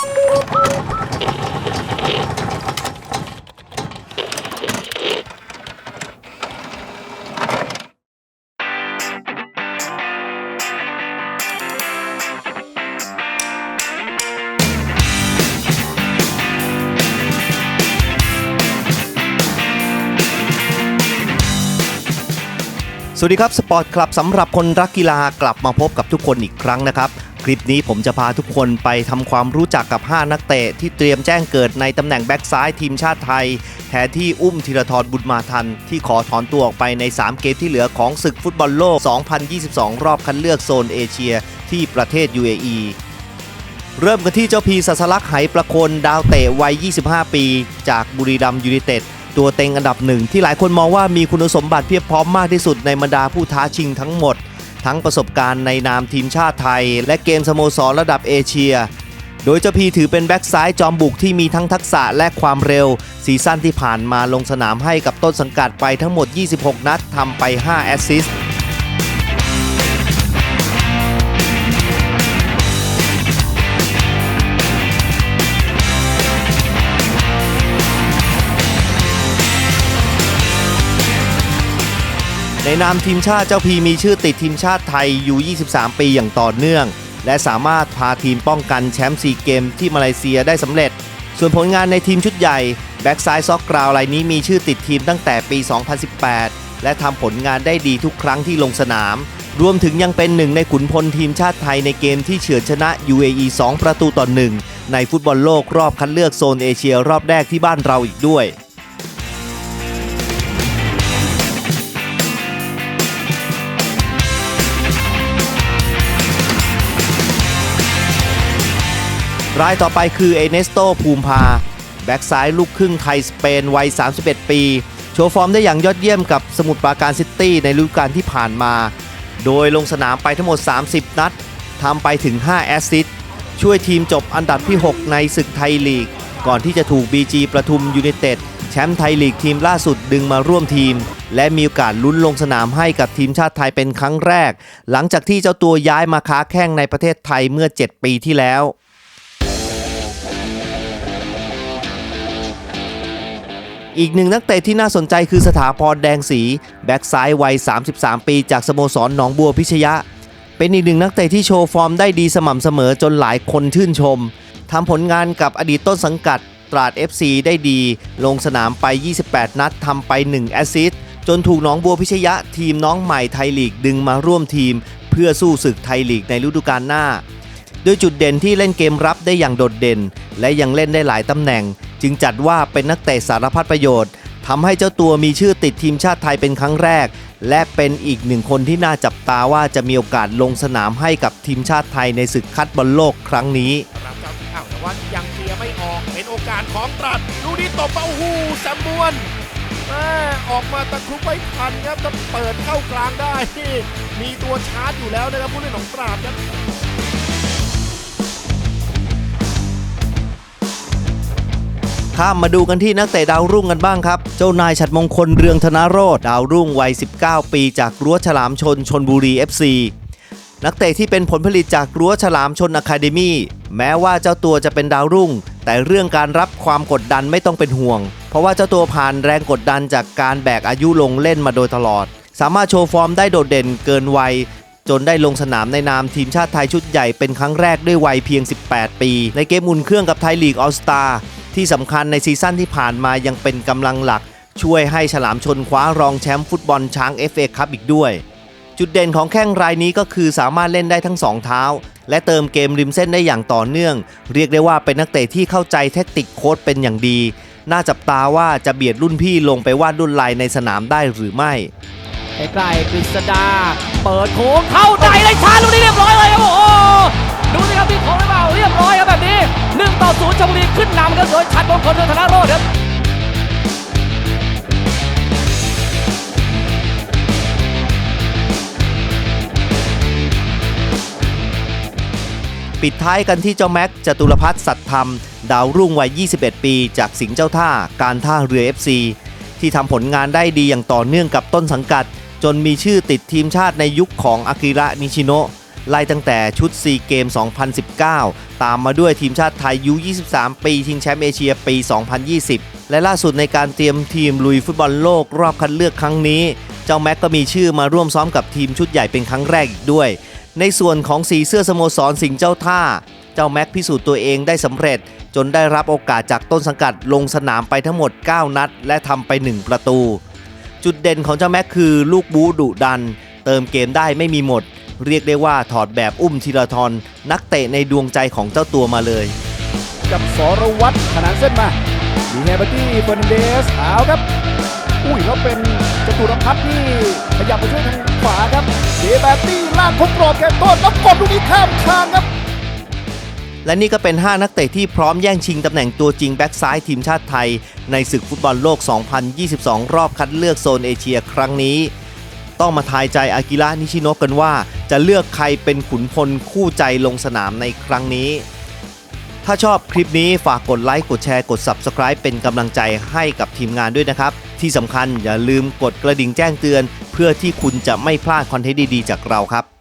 สวัสดีครับ สปอร์ตคลับสำหรับคนรักกีฬากลับมาพบกับทุกคนอีกครั้งนะครับ คลิปนี้ผมจะพาทุกคนไปทำความรู้จักกับ 5 นักเตะที่เตรียมแจ้งเกิดในตำแหน่งแบ็กซ้ายทีมชาติไทย แทนที่อุ้มธีรทรบุญมาทัน ที่ขอถอนตัวออกไปใน 3 เกมที่เหลือของศึกฟุตบอลโลก 2022 รอบคัดเลือกโซนเอเชีย ที่ประเทศ UAE เริ่มกันที่เจ้าพีสัสลักไหประโคนดาวเตะวัย 25 ปี จากบุรีรัมยูไนเต็ดตัวเต็งอันดับหนึ่งที่หลายคนมองว่ามีคุณสมบัติเพียบพร้อมมากที่สุดในบรรดาผู้ท้าชิงทั้งหมด ทั้งประสบการณ์ในนามทีมชาติไทย และเกมสโมสรระดับเอเชีย โดยเจ้าพีถือเป็นแบ็กซ้ายจอมบุกที่มีทั้งทักษะและความเร็ว ซีซั่นที่ผ่านมาลงสนามให้กับต้นสังกัดไปทั้งหมด 26 นัดทำไป 5 แอสซิสต์ ในนามทีมชาติเจ้าพีมีชื่อติดทีมชาติไทยอยู่ 23 ปีอย่างต่อเนื่อง และสามารถพาทีมป้องกันแชมป์ซีเกมที่มาเลเซียได้สำเร็จ ส่วนผลงานในทีมชุดใหญ่แบ็กซ้ายซอกกราวรายนี้มีชื่อติดทีมตั้งแต่ปี 2018 และทำผลงานได้ดีทุกครั้งที่ลงสนาม รวมถึงยังเป็นหนึ่งในขุนพลทีมชาติไทยในเกมที่เฉือนชนะ UAE 2 ประตูต่อหนึ่งในฟุตบอลโลกรอบคัดเลือกโซนเอเชียรอบแรกที่บ้านเราอีกด้วย รายต่อไปคือเอเนสโตภูมิพา แบ็กซ้ายลูกครึ่งไทยสเปนวัย 31 ปี โชว์ฟอร์มได้อย่างยอดเยี่ยมกับสมุทรปราการซิตี้ในฤดูกาลที่ผ่านมา โดยลงสนามไปทั้งหมด 30 นัดทำไปถึง 5 แอสซิสต์ช่วยทีมจบอันดับที่ 6 ในศึกไทยลีก ก่อนที่จะถูก BG ประทุมยูไนเต็ดแชมป์ไทยลีกทีมล่าสุดดึงมาร่วมทีม และมีโอกาสลุ้นลงสนามให้กับทีมชาติไทยเป็นครั้งแรก หลังจากที่เจ้าตัวย้ายมาค้าแข้งในประเทศไทยเมื่อ 7 ปีที่แล้ว อีกหนึ่งนักเตะที่น่าสนใจคือสถาพรแดงสี แบ็กซ้ายวัย 33 ปีจากสโมสรหนองบัวพิชยะ เป็นอีกหนึ่งนักเตะที่โชว์ฟอร์มได้ดีสม่ำเสมอจนหลายคนชื่นชมทำผลงานกับอดีตต้นสังกัดตราด FC ได้ดี ลงสนามไป 28 นัดทำไป 1 แอสซิสต์จนถูกหนองบัวพิชยะทีมน้องใหม่ไทยลีกดึงมาร่วมทีม เพื่อสู้ศึกไทยลีกในฤดูกาลหน้าด้วยจุดเด่นที่เล่นเกมรับได้อย่างโดดเด่น และยังเล่นได้หลายตำแหน่ง จึงจัดว่าเป็นนักเตะสารพัดประโยชน์ทำให้เจ้าตัวมีชื่อติดทีมชาติไทยเป็นครั้งแรก และเป็นอีกหนึ่งคนที่น่าจับตาว่าจะมีโอกาสลงสนามให้กับทีมชาติไทยในศึกคัดบอลโลกครั้งนี้รับเจ้าที่อ้าวแต่ว่ายังเคลียร์ไม่ออกเป็นโอกาสของตรัสลูกนี้ตบเป้าหูแซมมวนแม่ออกมาตะครุบไว้ทันครับแล้วเปิดเข้ากลางได้ มีตัวชาร์จอยู่แล้วนะครับผู้เล่นของตราดครับ ข้ามมาดูกันที่นักเตะดาวรุ่งกันบ้างครับ เจ้านายฉัดมงคลเรืองธนโรธดาวรุ่งวัย 19 ปีจากรั้วฉลามชนชนบุรี FC นักเตะที่เป็นผลผลิตจากรั้วฉลามชนอะคาเดมี่แม้ว่าเจ้าตัวจะเป็นดาวรุ่ง แต่เรื่องการรับความกดดันไม่ต้องเป็นห่วง เพราะว่าเจ้าตัวผ่านแรงกดดันจากการแบกอายุลงเล่นมาโดยตลอด สามารถโชว์ฟอร์มได้โดดเด่นเกินวัย จนได้ลงสนามในนามทีมชาติไทยชุดใหญ่เป็นครั้งแรกด้วยวัยเพียง 18 ปี ในเกมอุ่นเครื่องกับไทยลีกออสตา ที่สำคัญในซีซั่นที่ผ่านมายังเป็นกำลังหลัก ช่วยให้ฉลามชนคว้ารองแชมป์ฟุตบอลช้าง FA คัพอีกด้วย จุดเด่นของแข้งรายนี้ก็คือสามารถเล่นได้ทั้งสองเท้า และเติมเกมริมเส้นได้อย่างต่อเนื่อง เรียกได้ว่าเป็นนักเตะที่เข้าใจแทคติกโค้ดเป็นอย่างดี น่าจับตาว่าจะเบียดรุ่นพี่ลงไปวาดรุ่นลายในสนามได้หรือไม่ใกล้ๆกฤษดา เปิดโค้งเข้าในเลยชาลูกนี้เรียบร้อยเลยครับโอ้โห ดูสิครับที่ของหรือเปล่าเรียบร้อยครับแบบนี้1ต่อ0ชลบุรีขึ้นนำครับโดยชัดมงคลเรืองธนโรจน์ครับปิดท้ายกันที่เจ้าแม็กจตุรพัฒน์สัตธรรม ดาวรุ่งวัย 21 ปี จากสิงห์เจ้าท่าการท่าเรือ FC ที่ทำผลงานได้ดีอย่างต่อเนื่องกับต้นสังกัด จนมีชื่อติดทีมชาติในยุคของอากิระนิชิโนะ ไล่ตั้งแต่ชุด4เกม 2019 ตามมาด้วยทีมชาติไทยยู23 ปีชิงแชมป์เอเชียปี 2020 และล่าสุดในการเตรียมทีมลุยฟุตบอลโลกรอบคัดเลือกครั้งนี้ เจ้าแม็กก็มีชื่อมาร่วมซ้อมกับทีมชุดใหญ่เป็นครั้งแรกอีกด้วย ในส่วนของสีเสื้อสโมสรสิงห์เจ้าท่า เจ้าแม็กพิสูจน์ตัวเองได้สำเร็จ จนได้รับโอกาสจากต้นสังกัดลงสนามไปทั้งหมด 9 นัด และทำไป 1 ประตู จุดเด่นของเจ้าแม็กคือลูกบูดุดัน เติมเกมได้ไม่มีหมด เรียกได้ว่าถอดแบบอุ้มธีรทรนักเตะในดวงใจของเจ้าตัวมาเลย กับสรวัตรขนานเส้นมาดีแฮเบอร์ตี้เฟอร์นันเดสเอาครับ อุ้ยแล้วเป็นจตุรพัฒน์ที่ขยับมาช่วยทางขวาครับเดแบตตี้ลากคงกรอบแกนต้นแล้วกดลูกนี้ข้ามคานครับและนี่ก็เป็น 5 นักเตะที่พร้อมแย่งชิงตำแหน่งตัวจริงแบ็กซ้ายทีมชาติไทย ในศึกฟุตบอลโลก 2022 รอบคัดเลือกโซนเอเชียครั้งนี้ ต้องมาทายใจอากิระนิชิโนะกันว่า จะเลือกใครเป็นขุนพลคู่ใจลงสนามในครั้งนี้ ถ้าชอบคลิปนี้ฝากกดไลค์กดแชร์กด Subscribe เป็นกำลังใจให้กับทีมงานด้วยนะครับ ที่สำคัญอย่าลืมกดกระดิ่งแจ้งเตือน เพื่อที่คุณจะไม่พลาดคอนเทนต์ดีๆ จากเราครับ